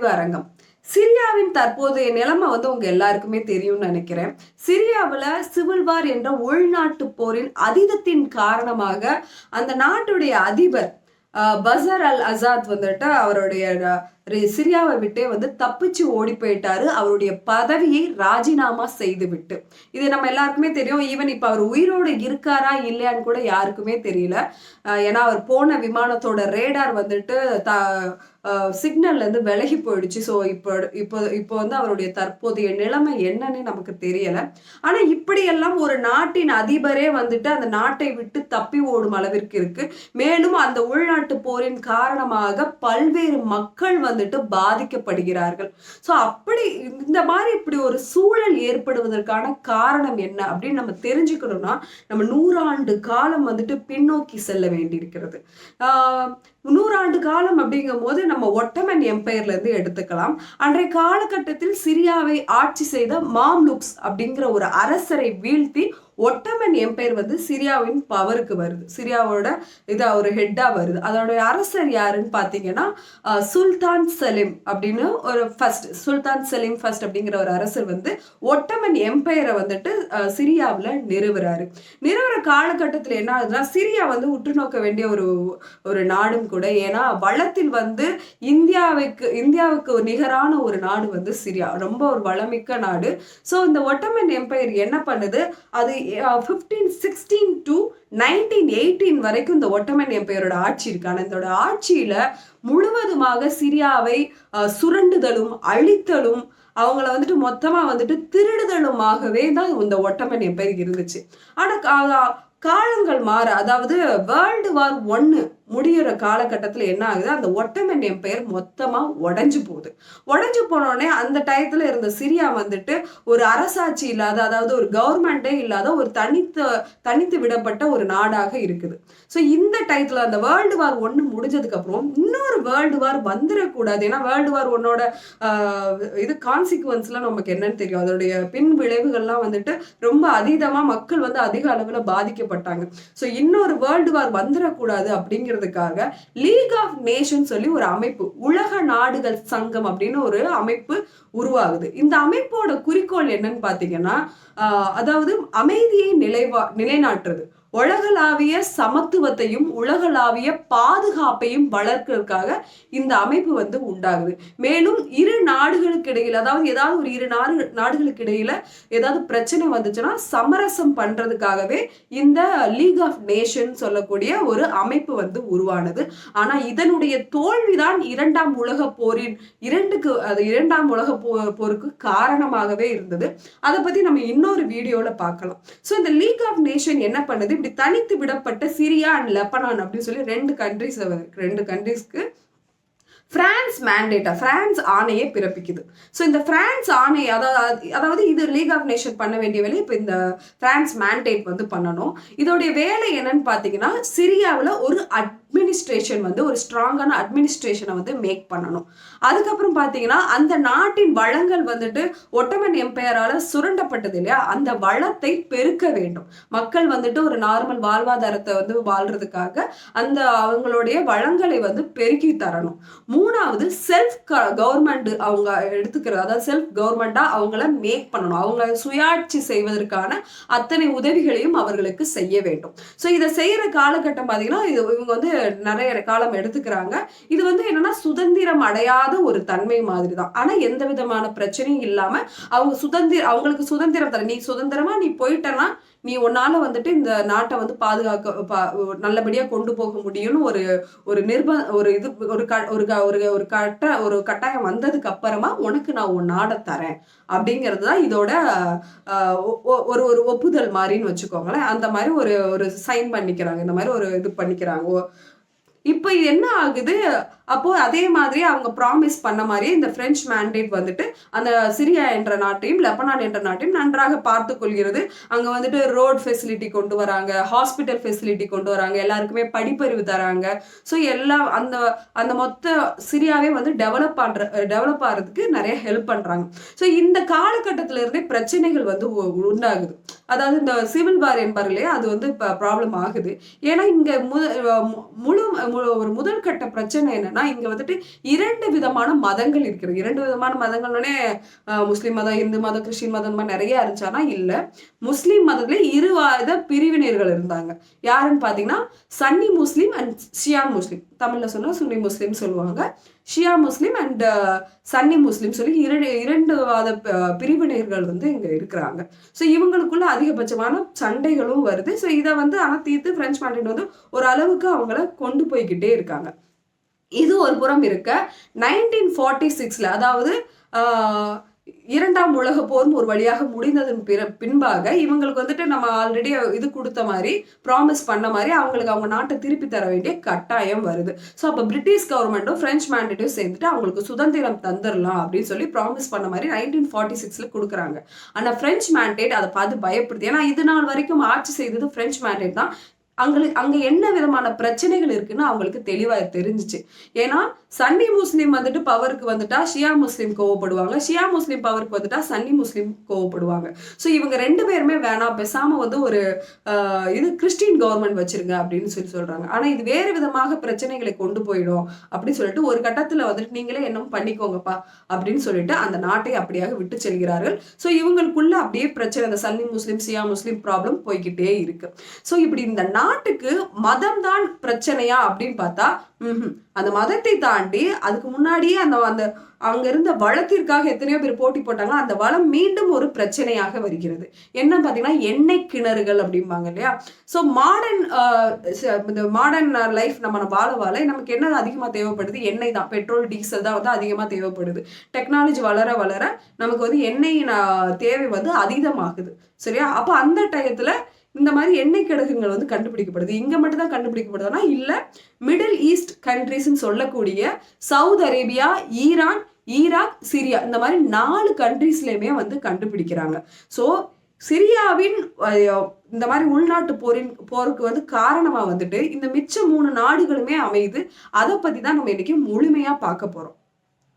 ஆய்வு அரங்கம். சிரியாவின் தற்போதைய நிலைமை வந்து உங்க எல்லாருக்குமே தெரியும்னு நினைக்கிறேன். சிரியாவில் சிவில் வார் என்ற உள்நாட்டு போரின் அதீதத்தின் காரணமாக அந்த நாட்டுடைய அதிபர் பசர் அல் அசாத் வந்துட்டு அவருடைய சிரியாவை விட்டே வந்து தப்பிச்சு ஓடி போயிட்டாரு. அவருடைய பதவியை ராஜினாமா செய்து விட்டு இது நம்ம எல்லாருக்குமே தெரியும். ஈவன் இப்போ அவர் உயிரோடு இருக்காரா இல்லையான்னு கூட யாருக்குமே தெரியல. ஏன்னா அவர் போன விமானத்தோட ரேடார் வந்துட்டு த சிக்னல்ல இருந்து விலகி போயிடுச்சு. ஸோ இப்போ இப்போ இப்போ வந்து அவருடைய தற்போதைய நிலைமை என்னன்னு நமக்கு தெரியல. ஆனா இப்படியெல்லாம் ஒரு நாட்டின் அதிபரே வந்துட்டு அந்த நாட்டை விட்டு தப்பி ஓடும் அளவிற்கு இருக்கு. மேலும் அந்த உள்நாட்டு போரின் காரணமாக பல்வேறு மக்கள் வந்துட்டு பாதிக்கப்படுகிறார்கள். ஸோ அப்படி இந்த மாதிரி இப்படி ஒரு சூழல் ஏற்படுவதற்கான காரணம் என்ன அப்படின்னு நம்ம தெரிஞ்சுக்கணும்னா நம்ம நூறாண்டு காலம் வந்துட்டு பின்னோக்கி செல்ல வேண்டியிருக்கிறது. ஆஹ் நூறாண்டு காலம் அப்படிங்கும் போது நம்ம ஒட்டமன் எம்பையர்ல இருந்து எடுத்துக்கலாம். அன்றைய காலகட்டத்தில் சிரியாவை ஆட்சி செய்த மாம்லுக்ஸ் அப்படிங்கிற ஒரு அரசரை வீழ்த்தி ஒட்டமன் எம்பையர் வந்து சிரியாவின் பவருக்கு வருது. சிரியாவோட இதா ஒரு ஹெட்டாக வருது. அதனுடைய அரசர் யாருன்னு பார்த்தீங்கன்னா சுல்தான் செலிம் அப்படின்னு ஒரு ஃபர்ஸ்ட் சுல்தான் செலிம் ஃபர்ஸ்ட் அப்படிங்கிற ஒரு அரசர் வந்து ஒட்டமன் எம்பையரை வந்துட்டு சிரியாவில் நிறுவுறாரு. நிறுவுற காலகட்டத்தில் என்ன ஆகுதுன்னா சிரியா வந்து உற்று நோக்க வேண்டிய ஒரு ஒரு நாடும் கூட. ஏன்னா வளத்தில் வந்து இந்தியாவுக்கு இந்தியாவுக்கு ஒரு நிகரான ஒரு நாடு வந்து சிரியா. ரொம்ப ஒரு வளமிக்க நாடு. ஸோ இந்த ஒட்டமன் எம்பையர் என்ன பண்ணுது? அது fifteen sixteen to nineteen eighteen வரைக்கும் இந்த ஒட்டமன் எம்பையரோட ஆட்சி இருக்கான இதோட ஆட்சியில முழுவதுமாக சிரியாவை சுரண்டுதலும் அழித்தலும் அவங்கள வந்துட்டு மொத்தமா வந்துட்டு திருடுதலுமாகவே தான் இந்த ஒட்டமன் எம்பையர் இருந்துச்சு. ஆனா காலங்கள் மாற அதாவது வேர்ல்டு வார் ஒன்னு முடியிற காலகட்டத்தில் என்ன ஆகுது அந்த ஒட்டமன் எம்பையர் மொத்தமா உடைஞ்சு போகுது. உடைஞ்சு போனோடனே அந்த டயத்தில் இருந்த சிரியா வந்துட்டு ஒரு அரசாட்சி இல்லாத அதாவது ஒரு கவர்மெண்டே இல்லாத ஒரு தனித்து தனித்து விடப்பட்ட ஒரு நாடாக இருக்குது. ஸோ இந்த டயத்தில் அந்த வேர்ல்டு வார் ஒன்று முடிஞ்சதுக்கப்புறம் இன்னொரு வேர்ல்டு வார் வந்துடக்கூடாது ஏன்னா வேர்ல்டு வார் ஒன்னோட இது கான்சிக்வன்ஸ்லாம் நமக்கு என்னன்னு தெரியும். அதோடைய பின் விளைவுகள்லாம் வந்துட்டு ரொம்ப அதீதமாக மக்கள் வந்து அதிக அளவில் பாதிக்கப்பட்டாங்க. ஸோ இன்னொரு வேர்ல்டு வார் வந்துடக்கூடாது அப்படிங்கிறதுக்காக லீக் ஆஃப் நேஷன் சொல்லி ஒரு அமைப்பு உலக நாடுகள் சங்கம் அப்படின்னு ஒரு அமைப்பு உருவாகுது. இந்த அமைப்போட குறிக்கோள் என்னன்னு பார்த்தீங்கன்னா அதாவது அமைதியை நிலைவா நிலைநாட்டுறது. உலகளாவிய சமத்துவத்தையும் உலகளாவிய பாதுகாப்பையும் வளர்க்கறதுக்காக இந்த அமைப்பு வந்து உண்டாகுது. மேலும் இரு நாடுகளுக்கு இடையில அதாவது ஏதாவது ஒரு இரு நாடு நாடுகளுக்கு இடையில ஏதாவது பிரச்சனை வந்துச்சுன்னா சமரசம் பண்றதுக்காகவே இந்த லீக் ஆஃப் நேஷன் சொல்லக்கூடிய ஒரு அமைப்பு வந்து உருவானது. ஆனா இதனுடைய தோல்விதான் இரண்டாம் உலக போரின் இரண்டுக்கு அது இரண்டாம் உலக போருக்கு காரணமாகவே இருந்தது. அதை பத்தி நம்ம இன்னொரு வீடியோல பார்க்கலாம். ஸோ இந்த லீக் ஆஃப் நேஷன் என்ன பண்ணுது? ரெண்டு தனித்து விடப்பட்ட சிரியா அண்ட் லெபனான் அப்படின்னு சொல்லி ரெண்டு கண்ட்ரிஸ் ரெண்டு கண்ட்ரிஸ்க்கு பிரான்ஸ் மேண்டேட்டா பிரான்ஸ் ஆணையை பிறப்பிக்குது. ஸோ இந்த பிரான்ஸ் ஆணை அதாவது அதாவது இது லீக் ஆஃப் நேஷன் பண்ண வேண்டிய வேலையை இப்போ இந்த பிரான்ஸ் மேண்டேட் வந்து பண்ணணும். இதோடைய வேலை என்னன்னு பார்த்தீங்கன்னா சிரியாவில் ஒரு அட்மினிஸ்ட்ரேஷன் வந்து ஒரு ஸ்ட்ராங்கான அட்மினிஸ்ட்ரேஷனை வந்து மேக் பண்ணணும். அதுக்கப்புறம் பார்த்தீங்கன்னா அந்த நாட்டின் வளங்கள் வந்துட்டு ஒட்டமன் எம்பையரால் சுரண்டப்பட்டது இல்லையா? அந்த வளத்தை பெருக்க வேண்டும். மக்கள் வந்துட்டு ஒரு நார்மல் வாழ்வாதாரத்தை வந்து வாழ்றதுக்காக அந்த அவங்களுடைய வளங்களை வந்து பெருக்கி தரணும். மூணாவது செல்ஃப் கவர்மெண்ட் அவங்க எடுத்துக்கிறது. அதாவது செல்ஃப் கவர்மெண்டா அவங்கள மேக் பண்ணணும். அவங்க சுயாட்சி செய்வதற்கான அத்தனை உதவிகளையும் அவர்களுக்கு செய்ய வேண்டும். ஸோ இதை செய்யற காலகட்டம் பார்த்தீங்கன்னா இது இவங்க வந்து நிறைய காலம் எடுத்துக்கிறாங்க. இது வந்து என்னன்னா சுதந்திரம் அடையாத ஒரு தன்மை மாதிரி தான் ஆனா எந்த விதமான பிரச்சனையும் இல்லாம அவங்க சுதந்திர அவங்களுக்கு சுதந்திரம் தர நீ சுதந்திரமா நீ போயிட்டனா நீ உன்னால வந்துட்டு இந்த நாட்டை வந்து பாதுகாக்க பா- நல்லபடியா கொண்டு போக முடியும்னு ஒரு ஒரு நிர்ப ஒரு இது ஒரு க ஒரு க- ஒரு ஒரு கட்ட ஒரு கட்டாயம் வந்ததுக்கு அப்புறமா உனக்கு நான் உன் நாடை தரேன். அப்படிங்கிறது தான் இதோட ஆஹ், ஒ- ஒரு ஒரு ஒப்புதல் மாதிரின்னு வச்சுக்கோங்களேன். அந்த மாதிரி ஒரு ஒரு சைன் பண்ணிக்கிறாங்க. இந்த மாதிரி ஒரு இது பண்ணிக்கிறாங்க. இப்போ இது என்ன ஆகுது? அப்போ அதே மாதிரி அவங்க ப்ராமிஸ் பண்ண மாதிரியே இந்த பிரெஞ்சு மேண்டேட் வந்துட்டு அந்த சிரியா என்ற நாட்டையும் லெபனான் என்ற நாட்டையும் நன்றாக பார்த்து கொள்கிறது. அங்கே வந்துட்டு ரோட் ஃபெசிலிட்டி கொண்டு வராங்க ஹாஸ்பிட்டல் ஃபெசிலிட்டி கொண்டு வராங்க எல்லாருக்குமே படிப்பறிவு தராங்க. ஸோ எல்லாம் அந்த அந்த மொத்த சிரியாவே வந்து டெவலப் பண்ணுற டெவலப் ஆகிறதுக்கு நிறைய ஹெல்ப் பண்ணுறாங்க ஸோ இந்த காலகட்டத்தில இருந்தே பிரச்சனைகள் வந்து உண்டாகுது. அதாவது இந்த சிவில் வார் என்பார் இல்லையா அது வந்து இப்போ ப்ராப்ளம் ஆகுது. ஏன்னா இங்கே மு- மு- முழு ஒரு முதல் கட்ட பிரச்சனை என்னன்னா இங்க வந்துட்டு இரண்டு விதமான மதங்கள் இருக்கிறது இரண்டு விதமான மதங்கள்னே முஸ்லீம் மதம் இந்து மதம் கிறிஸ்டின் மதம் மாதிரி நிறைய இருந்துச்சானா இல்ல. முஸ்லீம் மதத்துல இருவாத பிரிவினர்கள் இருந்தாங்க. யாருன்னு பாத்தீங்கன்னா Sunni Muslim and Shia Muslim. தமிழ்ல சொன்னா சுன்னி முஸ்லீம் சொல்லுவாங்க. ஷியா முஸ்லீம் அண்ட் சன்னி முஸ்லீம் சொல்லி இரண்டு இரண்டு வாத ப- பிரிவினர்கள் வந்து இங்கே இருக்கிறாங்க. ஸோ இவங்களுக்குள்ள அதிகபட்சமான சண்டைகளும் வருது. ஸோ இதை வந்து ஆனால் தீர்த்து பிரெஞ்சு மாநிலம் வந்து ஒரு அளவுக்கு அவங்கள கொண்டு போய்கிட்டே இருக்காங்க. இது ஒரு புறம் இருக்க. நைன்டீன் ஃபார்ட்டி சிக்ஸில் அதாவது இரண்டாம் உலக போர் ஒரு வழியாக முடிந்ததன் பிற பின்பாக இவங்களுக்கு வந்துட்டு நம்ம ஆல்ரெடி இது கொடுத்த மாதிரி ப்ராமிஸ் பண்ண மாதிரி அவங்களுக்கு அவங்க நாட்டை திருப்பி தர வேண்டிய கட்டாயம் வருது. ஸோ அப்போ பிரிட்டிஷ் கவர்மெண்ட்டும் ஃப்ரெஞ்ச் மேண்டேட்டும் சேர்ந்துட்டு அவங்களுக்கு சுதந்திரம் தந்துடலாம் அப்படின்னு சொல்லி ப்ராமிஸ் பண்ண மாதிரி நைன்டீன் ஃபார்ட்டி சிக்ஸில் கொடுக்குறாங்க. ஆனால் ஃப்ரெஞ்ச் மேண்டேட் அதை பார்த்து பயப்படுது. ஏன்னா இது நாள் வரைக்கும் ஆட்சி செய்தது ஃப்ரெஞ்ச் மேண்டேட் தான். அங்களுக்கு அங்க என்ன விதமான பிரச்சனைகள் இருக்குன்னு அவங்களுக்கு தெளிவா தெரிஞ்சுச்சு. ஏன்னா சன்னி முஸ்லீம் வந்துட்டு பவருக்கு வந்துட்டா ஷியா முஸ்லீம் கோவப்படுவாங்க. ஷியா முஸ்லீம் பவருக்கு வந்துட்டா சன்னி முஸ்லீம் கோவப்படுவாங்க. ஸோ இவங்க ரெண்டு பேருமே வேணாம் பேசாம வந்து ஒரு ஆஹ், இது கிறிஸ்டின் கவர்மெண்ட் வச்சிருங்க அப்படின்னு சொல்லி சொல்றாங்க. ஆனா இது வேறு விதமாக பிரச்சனைகளை கொண்டு போயிடும் அப்படின்னு சொல்லிட்டு ஒரு கட்டத்துல வந்துட்டு நீங்களே என்னமோ பண்ணிக்கோங்கப்பா அப்படின்னு சொல்லிட்டு அந்த நாட்டை அப்படியாக விட்டு செல்கிறார்கள். ஸோ இவங்களுக்குள்ள அப்படியே பிரச்சனை அந்த சன்னி முஸ்லீம் ஷியா முஸ்லீம் ப்ராப்ளம் போய்கிட்டே இருக்கு. ஸோ இப்படி இந்த நாட்டுக்கு மதம் தான் பிரச்சனையா அப்படின்னு பார்த்தா அந்த மதத்தை தாண்டி அதுக்கு முன்னாடியே அந்த அந்த அங்க இருந்த வளத்திற்காக எத்தனையோ பேர் போட்டி போட்டாங்க அந்த வளம் மீண்டும் ஒரு பிரச்சனையாக வருகிறது. என்ன பார்த்தீங்கன்னா எண்ணெய் கிணறுகள் அப்படிம்பாங்க இல்லையா? ஸோ மாடர்ன் uh, இந்த மாடர்ன் லைஃப் நம்ம வாழ வாழ நமக்கு என்ன அதிகமாக தேவைப்படுது? எண்ணெய் தான். பெட்ரோல் டீசல் தான் வந்து அதிகமாக தேவைப்படுது. டெக்னாலஜி வளர வளர நமக்கு வந்து எண்ணெய் uh, தேவை வந்து அதிகமாகுது. சரியா? அப்போ அந்த டயத்தில் இந்த மாதிரி எண்ணெய் கிடங்குகள் வந்து கண்டுபிடிக்கப்படுது. இங்க மட்டும் தான் கண்டுபிடிக்கப்படுதுன்னா இல்லை மிடில் ஈஸ்ட் கண்ட்ரிஸ்ன்னு சொல்லக்கூடிய Saudi Arabia Iran Iraq Syria இந்த மாதிரி நாலு கண்ட்ரீஸ்லயுமே வந்து கண்டுபிடிக்கிறாங்க. ஸோ சிரியாவின் இந்த மாதிரி உள்நாட்டு போரின் போருக்கு வந்து காரணமாக வந்துட்டு இந்த மிச்ச மூணு நாடுகளுமே அமையுது. அதை பற்றி தான் நம்ம இன்னைக்கு முழுமையாக பார்க்க போகிறோம்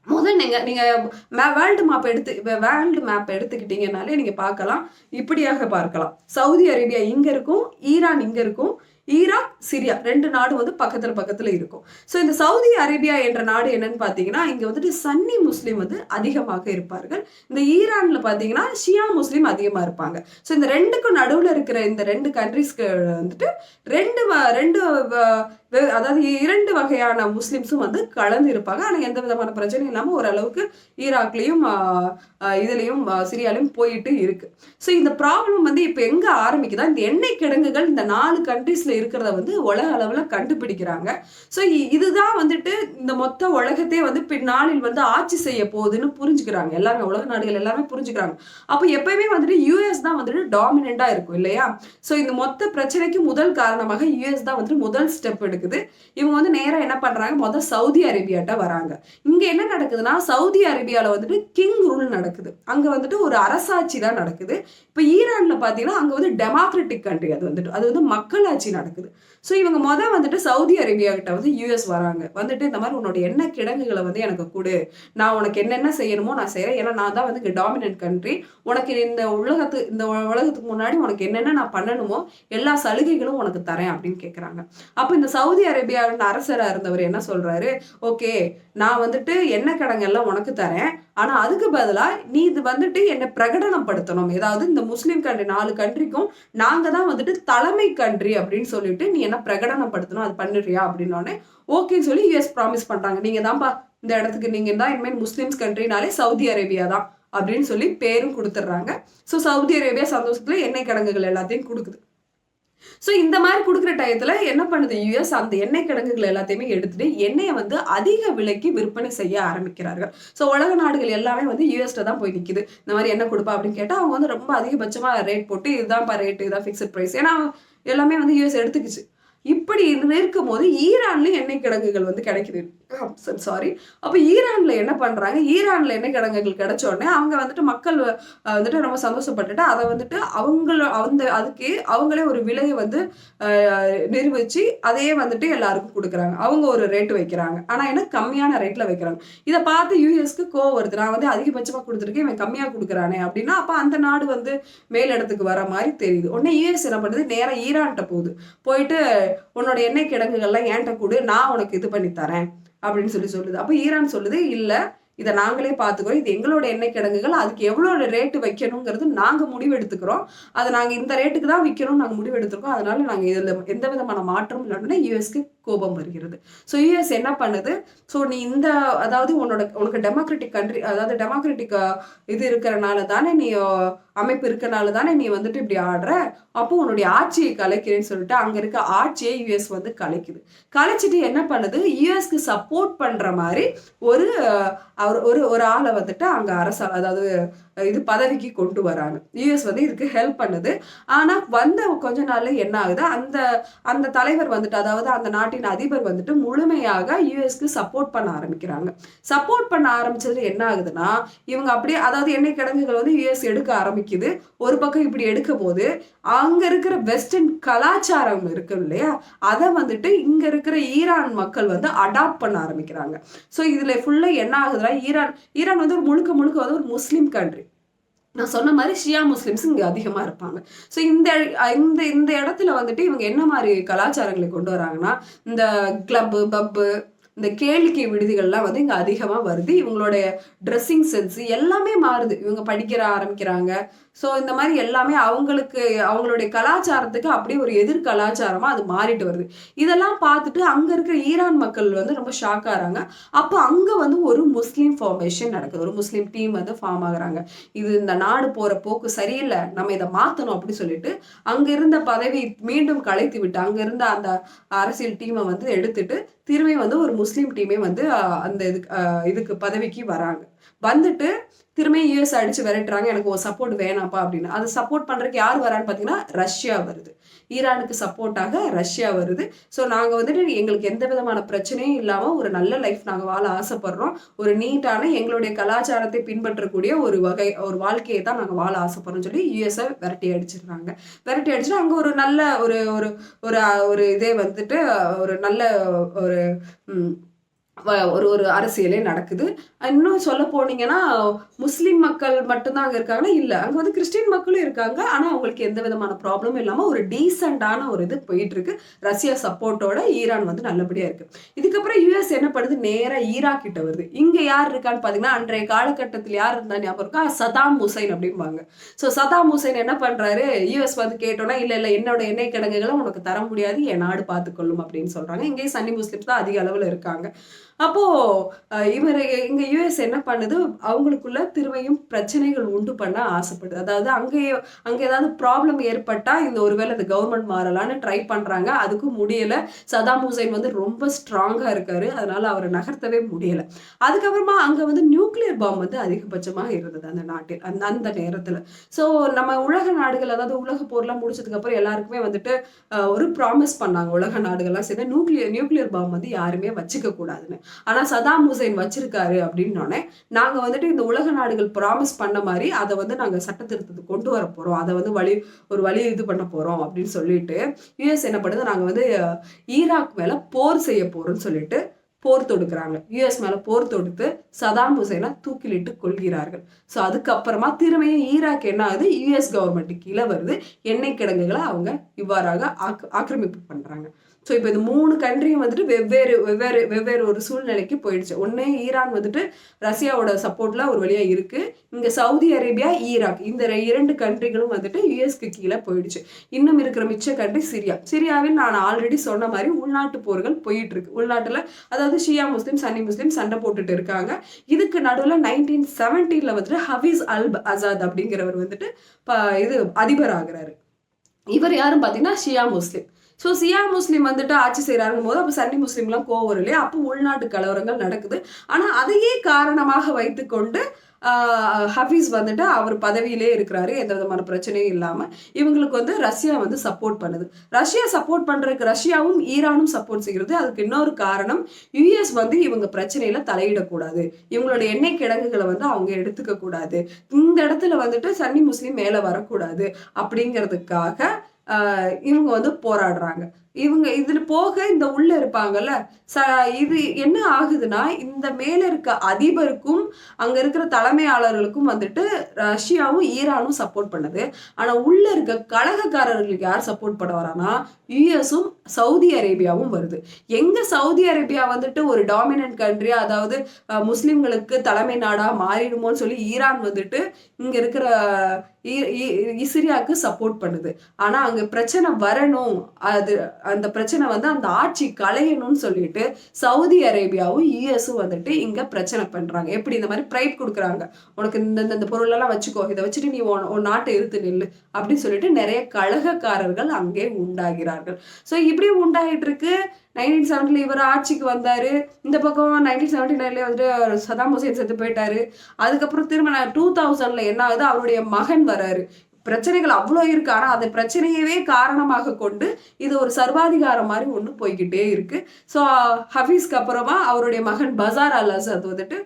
முதல் நீங்கள் நீங்கள் மே வேர்ல்டு மேப் எடுத்து வேர்ல்டு மேப் எடுத்துக்கிட்டீங்கனாலே நீங்கள் பார்க்கலாம். இப்படியாக பார்க்கலாம். சவுதி அரேபியா இங்கே இருக்கும் ஈரான் இங்கே இருக்கும் ஈராக் சிரியா ரெண்டு நாடு வந்து பக்கத்தில் பக்கத்தில் இருக்கும். ஸோ இந்த சவுதி அரேபியா என்ற நாடு என்னன்னு பார்த்தீங்கன்னா இங்கே வந்துட்டு சன்னி முஸ்லீம் வந்து அதிகமாக இருப்பார்கள். இந்த ஈரானில் பார்த்தீங்கன்னா ஷியா முஸ்லீம் அதிகமாக இருப்பாங்க. ஸோ இந்த ரெண்டுக்கும் நடுவில் இருக்கிற இந்த ரெண்டு கண்ட்ரிஸ்க்கு வந்துட்டு ரெண்டு வ- ரெண்டு அதாவது இரண்டு வகையான முஸ்லிம்ஸும் வந்து கலந்து இருப்பாங்க ஆனால் எந்த விதமான பிரச்சனையும் இல்லாமல் ஓரளவுக்கு ஈராக்லேயும் இதுலேயும் சிரியாலையும் போயிட்டு இருக்கு. ஸோ இந்த ப்ராப்ளம் வந்து இப்போ எங்கே ஆரம்பிக்குதா? இந்த எண்ணெய் கிடங்குகள் இந்த நாலு கண்ட்ரீஸில் இருக்கிறத வந்து உலக அளவில் கண்டுபிடிக்கிறாங்க. ஸோ இதுதான் வந்துட்டு இந்த மொத்த உலகத்தையே வந்து பின்னாளில் வந்து ஆட்சி செய்ய போகுதுன்னு புரிஞ்சுக்கிறாங்க. எல்லாமே உலக நாடுகள் எல்லாமே புரிஞ்சுக்கிறாங்க. அப்போ எப்பயுமே வந்துட்டு யூஎஸ் தான் வந்துட்டு டாமினண்டாக இருக்கும் இல்லையா? ஸோ இந்த மொத்த பிரச்சனைக்கு முதல் காரணமாக யூஎஸ் தான் வந்துட்டு முதல் ஸ்டெப் இருக்குது இவங்க வந்து நேரா என்ன பண்றாங்க? முதல் சவுதி அரேபியாட்ட வராங்க. இங்க என்ன நடக்குதுன்னா சவுதி அரேபியால வந்துட்டு கிங் ரூல் நடக்குது. அங்க வந்துட்டு ஒரு அரசாட்சி தான் நடக்குது. இப்போ ஈரான்ல பாத்தீங்கன்னா அங்க வந்து டெமோக்ராட்டிக் கண்ட்ரி அது வந்துட்டு. அது வந்து மக்களாட்சி நடக்குது. ஸோ இவங்க மொதல் வந்துட்டு சவுதி அரேபியா கிட்ட வந்து யூஎஸ் வராங்க. வந்துட்டு இந்த மாதிரி உன்னோட என்ன கிடங்குகளை வந்து எனக்கு கொடு. நான் உனக்கு என்னென்ன செய்யணுமோ நான் செய்கிறேன் ஏன்னா நான் தான் வந்து டாமினன்ட் கண்ட்ரி உனக்கு இந்த உலகத்து இந்த உலகத்துக்கு முன்னாடி உனக்கு என்னென்ன நான் பண்ணணுமோ எல்லா சலுகைகளும் உனக்கு தரேன் அப்படின்னு கேட்குறாங்க அப்போ இந்த சவுதி அரேபியாவின் அரசராக இருந்தவர் என்ன சொல்றாரு? ஓகே நான் வந்துட்டு என்ன கிடங்கெல்லாம் உனக்கு தரேன். ஆனா அதுக்கு பதிலா நீ இது வந்துட்டு என்னை பிரகடனப்படுத்தணும். ஏதாவது இந்த முஸ்லீம் கண்ட்ரி நாலு கண்ட்ரிக்கும் நாங்க தான் வந்துட்டு தலைமை கண்ட்ரி அப்படின்னு சொல்லிட்டு நீ என்ன பிரகடனப்படுத்தணும் அது பண்ணுறியா அப்படின்னோடனே ஓகேன்னு சொல்லி யூஎஸ் ப்ராமிஸ் பண்ணுறாங்க நீங்கள் தான்ப்பா இந்த இடத்துக்கு நீங்கள் தான் இனிமேல் முஸ்லீம்ஸ் கண்ட்ரினாலே சவுதி அரேபியா தான் அப்படின்னு சொல்லி பேரும் கொடுத்துட்றாங்க. ஸோ சவுதி அரேபியா சந்தோஷத்தில் எண்ணெய் கிடங்குகள் எல்லாத்தையும் கொடுக்குது. ஸோ இந்த மாதிரி கொடுக்குற டயத்தில் என்ன பண்ணுது யூஎஸ் அந்த எண்ணெய் கிடங்குகள் எல்லாத்தையுமே எடுத்துட்டு எண்ணெயை வந்து அதிக விலைக்கு விற்பனை செய்ய ஆரம்பிக்கிறார்கள். ஸோ உலக நாடுகள் எல்லாமே வந்து யூஎஸ்ல தான் போய் நிற்கிது இந்த மாதிரி என்ன கொடுப்பா அப்படின்னு கேட்டால் அவங்க வந்து ரொம்ப அதிகபட்சமாக ரேட் போட்டு இதுதான்ப்பா ரேட்டு இதுதான் ஃபிக்ஸட் ப்ரைஸ் ஏன்னா எல்லாமே வந்து யூஎஸ் எடுத்துக்கிச்சு. இப்படி இருக்கும்போது ஈரான்லயும் எண்ணெய் கிடங்குகள் வந்து கிடைக்குது. சாரி அப்போ ஈரானில் என்ன பண்ணுறாங்க ஈரானில் என்ன கிடங்குகள் கிடைச்ச உடனே அவங்க வந்துட்டு மக்கள் வந்துட்டு ரொம்ப சந்தோஷப்பட்டுட்டு அதை வந்துட்டு அவங்கள அந்த அதுக்கு அவங்களே ஒரு விலையை வந்து அஹ், அதையே வந்துட்டு எல்லாருக்கும் கொடுக்குறாங்க. அவங்க ஒரு ரேட்டு வைக்கிறாங்க. ஆனால் என்ன கம்மியான ரேட்டில் வைக்கிறாங்க. இதை பார்த்து யூஎஸ்க்கு கோ வருது. நான் வந்து அதிகபட்சமாக கொடுத்துருக்கேன் இவன் கம்மியாக கொடுக்குறானே அப்படின்னா அப்போ அந்த நாடு வந்து மேலிடத்துக்கு வர மாதிரி தெரியுது. உடனே யூஎஸ் என்ன பண்ணுது? நேராக ஈரான்கிட்ட போகுது. போயிட்டு உன்னோட எண்ணெய் கிடங்குகள்லாம் ஏன்ட்ட கொடு. நான் உனக்கு இது பண்ணி தரேன். அப்படின்னு சொல்லி சொல்லுது. அப்போ ஈரான் சொல்லுது இல்லை இதை நாங்களே பார்த்துக்கிறோம். இது எங்களோட எண்ணெய் கிடங்குகள். அதுக்கு எவ்வளோ ரேட்டு வைக்கணுங்கிறது நாங்கள் முடிவு எடுத்துக்கிறோம் அதை நாங்கள் இந்த ரேட்டுக்கு தான் விற்கணும்னு நாங்கள் முடிவு எடுத்துருக்கோம் அதனால நாங்கள் இதில் எந்த விதமான மாற்றமும் இல்லைன்னா யூஎஸ்க்கு கோபம் வருகிறது. ஸோ யூஎஸ் என்ன பண்ணுது? ஸோ நீ இந்த அதாவது உன்னோட உனக்கு டெமோக்ராட்டிக் கண்ட்ரி அதாவது டெமோக்ராட்டிக் இது இருக்கிறனால தானே நீ அமைப்பு இருக்கனால தானே நீ வந்துட்டு இப்படி ஆடுற? அப்போ உன்னுடைய ஆட்சியை கலைக்கிறேன்னு சொல்லிட்டு அங்கே இருக்க ஆட்சியை யூஎஸ் வந்து கலைக்குது. கலைச்சிட்டு என்ன பண்ணுது? யூஎஸ்க்கு சப்போர்ட் பண்ணுற மாதிரி ஒரு அவர் ஒரு ஒரு ஆளை வந்துட்டு அங்கே அரசால் அதாவது இது பதவிக்கு கொண்டு வராங்க யூஎஸ் வந்து இதுக்கு ஹெல்ப் பண்ணுது. ஆனா வந்த கொஞ்ச நாள்ல என்ன ஆகுது? அந்த அந்த தலைவர் வந்துட்டு அதாவது அந்த நாட்டின் அதிபர் வந்துட்டு முழுமையாக யூஎஸ்க்கு சப்போர்ட் பண்ண ஆரம்பிக்கிறாங்க. சப்போர்ட் பண்ண ஆரம்பிச்சது என்ன ஆகுதுன்னா இவங்க அப்படியே அதாவது எண்ணெய் கிடங்குகள் வந்து யூஎஸ் எடுக்க ஆரம்பிக்குது. ஒரு பக்கம் இப்படி எடுக்க போது அங்க இருக்கிற வெஸ்டர்ன் கலாச்சாரம் இருக்கு இல்லையா? அதை வந்துட்டு இங்க இருக்கிற ஈரான் மக்கள் வந்து அடாப்ட் பண்ண ஆரம்பிக்கிறாங்க. ஸோ இதுல ஃபுல்லா என்ன ஆகுதுன்னா ஈரான் ஈரான் வந்து ஒரு முழுக்க முழுக்க வந்து ஒரு முஸ்லீம் கண்ட்ரி நான் சொன்ன மாதிரி ஷியா முஸ்லிம்ஸ் இங்கே அதிகமாக இருப்பாங்க. ஸோ இந்த இந்த இந்த இடத்துல வந்துட்டு இவங்க என்ன மாதிரி கலாச்சாரங்களை கொண்டு வராங்கன்னா இந்த கிளப்பு பப்பு இந்த கேளிக்கை விடுதிகள்லாம் வந்து இங்கே அதிகமாக வருது. இவங்களுடைய ட்ரெஸ்ஸிங் சென்ஸ் எல்லாமே மாறுது. இவங்க படிக்கிற ஆரம்பிக்கிறாங்க. ஸோ இந்த மாதிரி எல்லாமே அவங்களுக்கு அவங்களுடைய கலாச்சாரத்துக்கு அப்படியே ஒரு எதிர் கலாச்சாரமாக அது மாறிட்டு வருது. இதெல்லாம் பார்த்துட்டு அங்கே இருக்கிற ஈரான் மக்கள் வந்து ரொம்ப ஷாக் ஆகிறாங்க. அப்போ அங்கே வந்து ஒரு முஸ்லீம் ஃபார்மேஷன் நடக்குது. ஒரு முஸ்லீம் டீம் வந்து ஃபார்ம் ஆகுறாங்க. இது இந்த நாடு போகிற போக்கு சரியில்லை. நம்ம இதை மாற்றணும் அப்படின்னு சொல்லிட்டு அங்கே இருந்த பதவி மீண்டும் கலைத்து விட்டு அங்கே இருந்த அந்த அரசியல் டீமை வந்து எடுத்துட்டு திரும்பி வந்து ஒரு முஸ்லீம் டீமே வந்து அந்த இதுக்கு இதுக்கு பதவிக்கு வராங்க. வந்துட்டு திரும்பி யூஎஸ் அடிச்சு விரட்டுறாங்க எனக்கு ஒரு சப்போர்ட் வேணாம்ப்பா அப்படின்னு. அது சப்போர்ட் பண்றதுக்கு யார் வரான்னு பார்த்தீங்கன்னா ரஷ்யா வருது. ஈரானுக்கு சப்போர்ட்டாக ரஷ்யா வருது. ஸோ நாங்கள் வந்துட்டு எங்களுக்கு எந்த விதமான பிரச்சனையும் இல்லாமல் ஒரு நல்ல லைஃப் நாங்கள் வாழ ஆசைப்படுறோம். ஒரு நீட்டான எங்களுடைய கலாச்சாரத்தை பின்பற்றக்கூடிய ஒரு வகை ஒரு வாழ்க்கையை தான் நாங்கள் வாழ ஆசைப்படுறோம்னு சொல்லி யூஎஸ்ஐ விரட்டி அடிச்சிடுறாங்க. விரட்டி அடிச்சுட்டு அங்கே ஒரு நல்ல ஒரு ஒரு ஒரு ஒரு இதே வந்துட்டு ஒரு நல்ல ஒரு ஒரு ஒரு அரசியலே நடக்குது. இன்னும் சொல்ல போனீங்கன்னா முஸ்லீம் மக்கள் மட்டும்தான் அங்கே இருக்காங்கன்னா இல்லை அங்கே வந்து கிறிஸ்டின் மக்களும் இருக்காங்க. ஆனால் அவங்களுக்கு எந்த விதமான ப்ராப்ளமும் இல்லாமல் ஒரு டீசெண்டான ஒரு இது போயிட்டு இருக்கு ரஷ்யா சப்போர்ட்டோட ஈரான் வந்து நல்லபடியாக இருக்கு. இதுக்கப்புறம் யூஎஸ் என்ன பண்ணுது? நேராக ஈராக் கிட்ட வருது. இங்கே யார் இருக்கான்னு பார்த்தீங்கன்னா அன்றைய காலகட்டத்தில் யார் இருந்தா ஞாபகம் இருக்கா? சதாம் ஹுசைன் அப்படிம்பாங்க. ஸோ சதாம் ஹுசைன் என்ன பண்ணுறாரு யூஎஸ் வந்து கேட்டோன்னா இல்லை இல்லை என்னோட எண்ணெய் கிடங்குகளை உனக்கு தர முடியாது. என் நாடு பார்த்துக்கொள்ளும் அப்படின்னு சொல்கிறாங்க இங்கேயும் சன்னி முஸ்லிம்ஸ் தான் அதிக அளவில் இருக்காங்க. அப்போது இவர் இங்கே யூஎஸ் என்ன பண்ணுது? அவங்களுக்குள்ள திரும்பியும் பிரச்சனைகள் உண்டு பண்ண ஆசைப்படுது. அதாவது அங்கேயே அங்கே ஏதாவது ப்ராப்ளம் ஏற்பட்டால் இந்த ஒருவேளை இந்த கவர்மெண்ட் மாறலான்னு ட்ரை பண்ணுறாங்க அதுக்கும் முடியலை. சதாம் ஹுசைன் வந்து ரொம்ப ஸ்ட்ராங்காக இருக்காரு. அதனால் அவரை நகர்த்தவே முடியல. அதுக்கப்புறமா அங்கே வந்து நியூக்ளியர் பாம் வந்து அதிகபட்சமாக இருந்தது அந்த நாட்டில் அந்த அந்த நேரத்தில். ஸோ நம்ம உலக நாடுகள் அதாவது உலக போர்லாம் முடிச்சதுக்கப்புறம் எல்லாருக்குமே வந்துட்டு ஒரு ப்ராமிஸ் பண்ணாங்க உலக நாடுகள்லாம் சேர்ந்து நியூக்ளியர் நியூக்ளியர் பாம் வந்து யாருமே வச்சுக்க கூடாதுன்னு. ஆனா சதாம் ஹுசைன் வச்சிருக்காரு அப்படின்னோடனே நாங்க வந்துட்டு இந்த உலக நாடுகள் ப்ராமிஸ் பண்ண மாதிரி அதை வந்து நாங்க சட்ட கொண்டு வர போறோம். அதை வந்து வழி ஒரு வழி இது பண்ண போறோம் அப்படின்னு சொல்லிட்டு யுஎஸ் என்ன பண்ணுது? நாங்க வந்து ஈராக் மேல போர் செய்ய போறோம்னு சொல்லிட்டு போர் தொடுக்கிறாங்க. யுஎஸ் மேல போர் தொடுத்து சதாம் ஹுசைனை தூக்கிலிட்டு கொள்கிறார்கள் ஸோ அதுக்கப்புறமா திரும்பியும் ஈராக் என்ன ஆகுது? யுஎஸ் கவர்மெண்ட் கீழே வருது. எண்ணெய் கிடங்குகளை அவங்க இவ்வாறாக ஆக் ஆக்கிரமிப்பு பண்றாங்க. ஸோ இப்போ இந்த மூணு கண்ட்ரியும் வந்துட்டு வெவ்வேறு வெவ்வேறு வெவ்வேறு ஒரு சூழ்நிலைக்கு போயிடுச்சு. ஒன்று ஈரான் வந்துட்டு ரஷ்யாவோட சப்போர்ட்லாம் ஒரு வழியாக இருக்குது இங்கே சவுதி அரேபியா ஈராக். இந்த இரண்டு கண்ட்ரிகளும் வந்துட்டு யுஎஸ்க்கு கீழே போயிடுச்சு. இன்னும் இருக்கிற மிச்ச கண்ட்ரி சிரியா. சிரியாவில் நான் ஆல்ரெடி சொன்ன மாதிரி உள்நாட்டு போர்கள் போயிட்டு இருக்கு. உள்நாட்டில் அதாவது ஷியா முஸ்லீம் சன்னி முஸ்லீம் சண்டை போட்டுட்டு இருக்காங்க. இதுக்கு நடுவில் நைன்டீன் செவன்டீனில் வந்துட்டு ஹபீஸ் அல்ப் அசாத் அப்படிங்கிறவர் வந்துட்டு ப- இது அதிபர் ஆகிறாரு. இவர் யாரும் பார்த்தீங்கன்னா ஷியா முஸ்லீம். ஸோ சியா முஸ்லீம் வந்துட்டு ஆட்சி செய்கிறாருங்கும் போது அப்போ சன்னி முஸ்லீம்லாம் கோவம் வரும் இல்லையா அப்போ உள்நாட்டு கலவரங்கள் நடக்குது. ஆனால் அதையே காரணமாக வைத்துக்கொண்டு ஆஹ், ஹஃபீஸ் வந்துட்டு அவர் பதவியிலே இருக்கிறாரு. எந்த விதமான பிரச்சனையும் இல்லாமல் இவங்களுக்கு வந்து ரஷ்யா வந்து சப்போர்ட் பண்ணுது. ரஷ்யா சப்போர்ட் பண்ணுறதுக்கு ரஷ்யாவும் ஈரானும் சப்போர்ட் செய்கிறது. அதுக்கு இன்னொரு காரணம் யுஎஸ் வந்து இவங்க பிரச்சனையில் தலையிடக்கூடாது. இவங்களோட எண்ணெய் கிடங்குகளை வந்து அவங்க எடுத்துக்க கூடாது இந்த இடத்துல வந்துட்டு சன்னி முஸ்லீம் மேலே வரக்கூடாது. அப்படிங்கிறதுக்காக இவங்க வந்து போராடுறாங்க. இவங்க இதில் போக இந்த உள்ள இருப்பாங்கல்ல ச இது என்ன ஆகுதுன்னா இந்த மேலே இருக்க அதிபருக்கும் அங்கே இருக்கிற தலைமையாளர்களுக்கும் வந்துட்டு ரஷ்யாவும் ஈரானும் சப்போர்ட் பண்ணுது. ஆனால் உள்ள இருக்க கழகக்காரர்களுக்கு யார் சப்போர்ட் பண்ண வரானா யுஎஸும் சவுதி அரேபியாவும் வருது. எங்கே சவுதி அரேபியா வந்துட்டு ஒரு டாமினன்ட் கண்ட்ரியா அதாவது முஸ்லீம்களுக்கு தலைமை நாடாக மாறிடுமோன்னு சொல்லி ஈரான் வந்துட்டு இங்கே இருக்கிற இசிரியாவுக்கு சப்போர்ட் பண்ணுது. ஆனா அங்க பிரச்சனை வரணும். அது அந்த பிரச்சனை வந்து அந்த ஆட்சி களையணும்னு சொல்லிட்டு சவுதி அரேபியாவும் யூஎஸும் வந்துட்டு இங்க பிரச்சனை பண்றாங்க. எப்படி இந்த மாதிரி பிரைட் கொடுக்குறாங்க? உனக்கு இந்த இந்த- பொருளெல்லாம் வச்சுக்கோ. இதை வச்சுட்டு நீ உன் உன் நாட்டை இருத்து நில்லு. அப்படின்னு சொல்லிட்டு நிறைய கழகக்காரர்கள் அங்கே உண்டாகிறார்கள். ஸோ இப்படி உண்டாகிட்டு இருக்கு நைன்டீன் செவன்டில இவர் ஆட்சிக்கு வந்தாரு. இந்த பக்கம் நைன்டீன் செவன்டி நைன்ல வந்துட்டு சதாம் ஹுசேன் செத்து போயிட்டாரு. அதுக்கப்புறம் திரும்ப டூ தௌசண்ட்ல என்ன ஆகுது? அவருடைய மகன் வராரு. பிரச்சனைகள் அவ்வளோ இருக்கு. ஆனால் அந்த பிரச்சனையவே காரணமாக கொண்டு இது ஒரு சர்வாதிகாரம் மாதிரி ஒன்று போய்கிட்டே இருக்கு. ஸோ ஹஃபீஸ்க்கு அப்புறமா அவருடைய மகன் பசார் அல் அசத் வந்துட்டு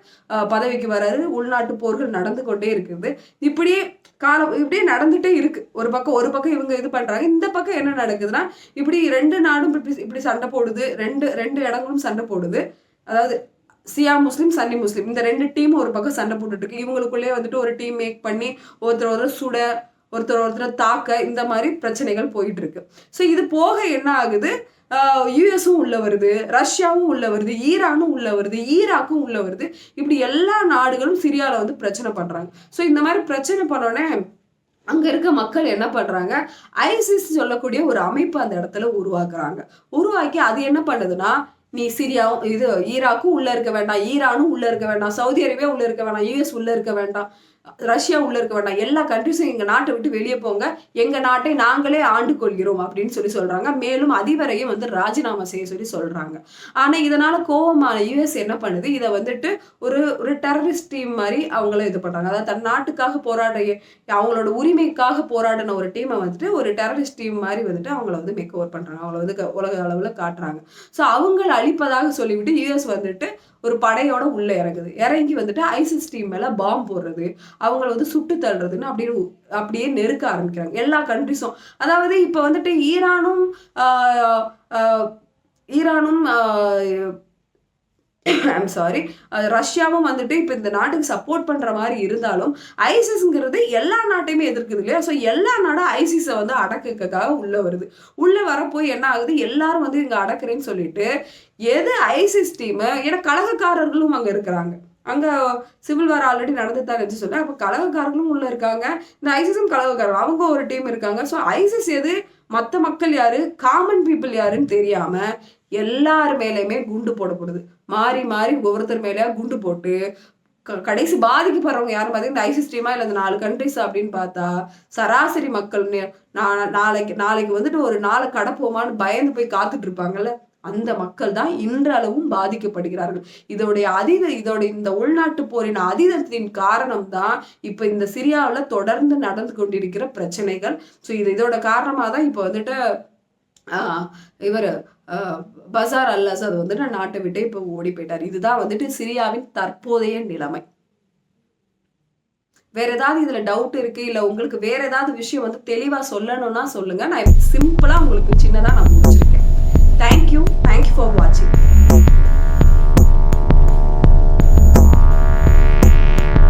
பதவிக்கு வராரு. உள்நாட்டு போர்கள் நடந்து கொண்டே இருக்குது. இப்படியே காலம் இப்படியே நடந்துட்டே இருக்கு. ஒரு பக்கம் ஒரு பக்கம் இவங்க இது பண்றாங்க. இந்த பக்கம் என்ன நடக்குதுன்னா இப்படி ரெண்டு நாடும் இப்படி இப்படி சண்டை போடுது. ரெண்டு ரெண்டு இடங்களும் சண்டை போடுது. அதாவது சியா முஸ்லீம் சன்னி முஸ்லீம். இந்த ரெண்டு டீமும் ஒரு பக்கம் சண்டை போட்டுட்டு இருக்கு. இவங்களுக்குள்ளே வந்துட்டு ஒரு டீம் மேக் பண்ணி ஒருத்தர் ஒருத்தர் சுட ஒருத்தர் ஒருத்தர் தாக்க இந்த மாதிரி பிரச்சனைகள் போயிட்டு இருக்கு ஸோ இது போக என்ன ஆகுது? யுஎஸும் உள்ள வருது ரஷ்யாவும் உள்ள வருது ஈரானும் உள்ள வருது ஈராக்கும் உள்ள வருது. இப்படி எல்லா நாடுகளும் சிரியாவில் வந்து பிரச்சனை பண்ணுறாங்க ஸோ இந்த மாதிரி பிரச்சனை பண்ணோடனே அங்கே இருக்க மக்கள் என்ன பண்ணுறாங்க ஐசிஸ் சொல்லக்கூடிய ஒரு அமைப்பு அந்த இடத்துல உருவாக்குறாங்க. உருவாக்கி அது என்ன பண்ணுதுன்னா நீ சிரியாவும் இது ஈராக்கும் உள்ளே இருக்க வேண்டாம் ஈரானும் உள்ளே இருக்க வேண்டாம் சவுதி அரேபியா உள்ளே இருக்க வேண்டாம் யூஎஸ் உள்ளே இருக்க வேண்டாம். ரஷ்யா உள்ள இருக்க வேண்டாம். எல்லா கண்ட்ரிஸும் எங்க நாட்டை விட்டு வெளியே போங்க. எங்க நாட்டை நாங்களே ஆண்டு கொள்கிறோம் அப்படின்னு சொல்லி சொல்றாங்க. மேலும் அதிபரையும் வந்து ராஜினாமா செய்ய சொல்லி சொல்றாங்க. ஆனா இதனால கோவமான யூஎஸ் என்ன பண்ணுது? இதை வந்துட்டு ஒரு ஒரு டெரரிஸ்ட் டீம் மாதிரி அவங்கள இது பண்றாங்க. அதாவது தன் நாட்டுக்காக போராட அவங்களோட உரிமைக்காக போராடின ஒரு டீமை வந்துட்டு ஒரு டெரரிஸ்ட் டீம் மாதிரி வந்துட்டு அவங்கள வந்து மேக் ஓவர் பண்றாங்க. அவங்கள வந்து உலக அளவுல காட்டுறாங்க. ஸோ அவங்கள அழிப்பதாக சொல்லிவிட்டு யூஎஸ் வந்துட்டு ஒரு படையோட உள்ள இறங்குது. இறங்கி வந்துட்டு ஐசிஸ் டீம் மேல பாம்பு போடுறது அவங்கள வந்து சுட்டு தள்ளுறதுன்னு அப்படியே அப்படியே நெருக்க ஆரம்பிக்கிறாங்க. எல்லா கண்ட்ரிஸும் அதாவது இப்போ வந்துட்டு ஈரானும் ஆஹ், ஆஹ், ஈரானும் ஐம் சாரி ரஷ்யாவும் வந்துட்டு இப்போ இந்த நாட்டுக்கு சப்போர்ட் பண்ணுற மாதிரி இருந்தாலும் ஐசிஸ்ங்கிறது எல்லா நாட்டையுமே எதிர்க்குது இல்லையா? ஸோ எல்லா நாடும் ஐசிஸை வந்து அடக்குறதுக்காக உள்ளே வருது. உள்ளே வரப்போய் என்ன ஆகுது? எல்லாரும் வந்து இங்கே அடக்குறேன்னு சொல்லிட்டு எது ஐசிஸ் டீமு ஏன்னா கழகக்காரர்களும் அங்கே இருக்கிறாங்க. அங்கே சிவில் வார் ஆல்ரெடி நடந்துட்டு தான் இருந்துச்சு சொல்ல அப்போ கழகக்காரர்களும் உள்ளே இருக்காங்க. இந்த ஐசிஸும் கழகக்காரர் அவங்க ஒரு டீம் இருக்காங்க. ஸோ ஐசிஸ் எது? மற்ற மக்கள் யாரு? காமன் பீப்புள் யாருன்னு தெரியாம எல்லார் மேலேயுமே குண்டு போடப்படுது. மாறி மாறி ஒவ்வொருத்தர் மேலேயா குண்டு போட்டு க- கடைசி பாதிக்கப்படுறவங்க யாரும் பார்த்தீங்கன்னா இந்த ஐசிஸ் டீமா இல்லை இந்த நாலு கண்ட்ரிஸ் அப்படின்னு பார்த்தா சராசரி மக்கள் நா- நாளைக்கு நாளைக்கு வந்துட்டு ஒரு நாளை கடப்போமான்னு பயந்து போய் காத்துட்டு இருப்பாங்கல்ல அந்த மக்கள் தான் இன்றளவும் பாதிக்கப்படுகிறார்கள். இதோடைய அதீத இதோடைய இந்த உள்நாட்டு போரின் அதீதத்தின் காரணம் தான் இப்போ இந்த சிரியாவில் தொடர்ந்து நடந்து கொண்டிருக்கிற பிரச்சனைகள். ஸோ இது இதோட காரணமாக தான் இப்போ வந்துட்டு இவர் பசார் அல் அசத் வந்துட்டு நாட்டை விட்டு இப்போ ஓடி போயிட்டார். இதுதான் வந்துட்டு சிரியாவின் தற்போதைய நிலைமை. வேற ஏதாவது இதுல டவுட் இருக்கு? இல்ல உங்களுக்கு வேற ஏதாவது விஷயம் வந்து தெளிவா சொல்லணும்னா சொல்லுங்க. நான் சிம்பிளா உங்களுக்கு சின்னதா நான் முடிச்சிருக்கேன். தேங்க்யூ தேங்க்யூ ஃபார் வாட்சிங்